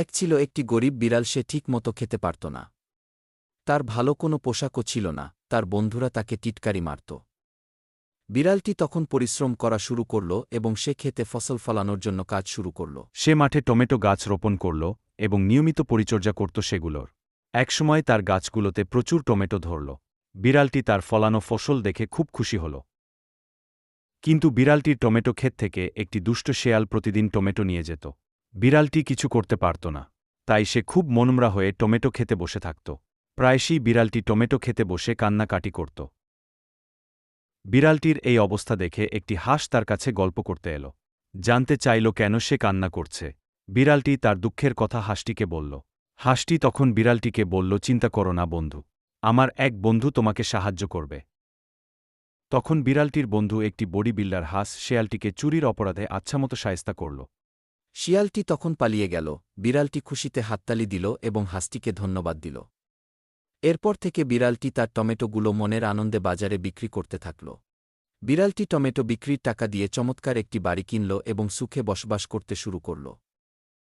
এক ছিল একটি গরিব বিড়াল, সে ঠিক মতো খেতে পারত না। তার ভালো কোনো পোশাকও ছিল না, তার বন্ধুরা তাকে টিটকারি মারত। বিড়ালটি তখন পরিশ্রম করা শুরু করল এবং সে খেতে ফসল ফলানোর জন্য কাজ শুরু করল। সে মাঠে টমেটো গাছ রোপণ করল এবং নিয়মিত পরিচর্যা করত সেগুলোর। একসময় তার গাছগুলোতে প্রচুর টমেটো ধরল। বিড়ালটি তার ফলানো ফসল দেখে খুব খুশি হল। কিন্তু বিড়ালটির টমেটো ক্ষেত থেকে একটি দুষ্ট শেয়াল প্রতিদিন টমেটো নিয়ে যেত। বিড়ালটি কিছু করতে পারত না, তাই সে খুব মনমরা হয়ে টমেটো খেতে বসে থাকত। প্রায়শই বিড়ালটি টমেটো খেতে বসে কান্নাকাটি করত। বিড়ালটির এই অবস্থা দেখে একটি হাঁস তার কাছে গল্প করতে এল। জানতে চাইল কেন সে কান্না করছে। বিড়ালটি তার দুঃখের কথা হাঁসটিকে বলল। হাঁসটি তখন বিড়ালটিকে বলল, চিন্তা করো না বন্ধু, আমার এক বন্ধু তোমাকে সাহায্য করবে। তখন বিড়ালটির বন্ধু একটি বডি বিল্ডার হাঁস শেয়ালটিকে চুরির অপরাধে আচ্ছামতো সায়স্তা করল। শিয়ালটি তখন পালিয়ে গেল, বিড়ালটি খুশিতে হাততালি দিল এবং হাঁসটিকে ধন্যবাদ দিল। এরপর থেকে বিড়ালটি তার টমেটোগুলো মনের আনন্দে বাজারে বিক্রি করতে থাকল। বিড়ালটি টমেটো বিক্রির টাকা দিয়ে চমৎকার একটি বাড়ি কিনল এবং সুখে বসবাস করতে শুরু করল।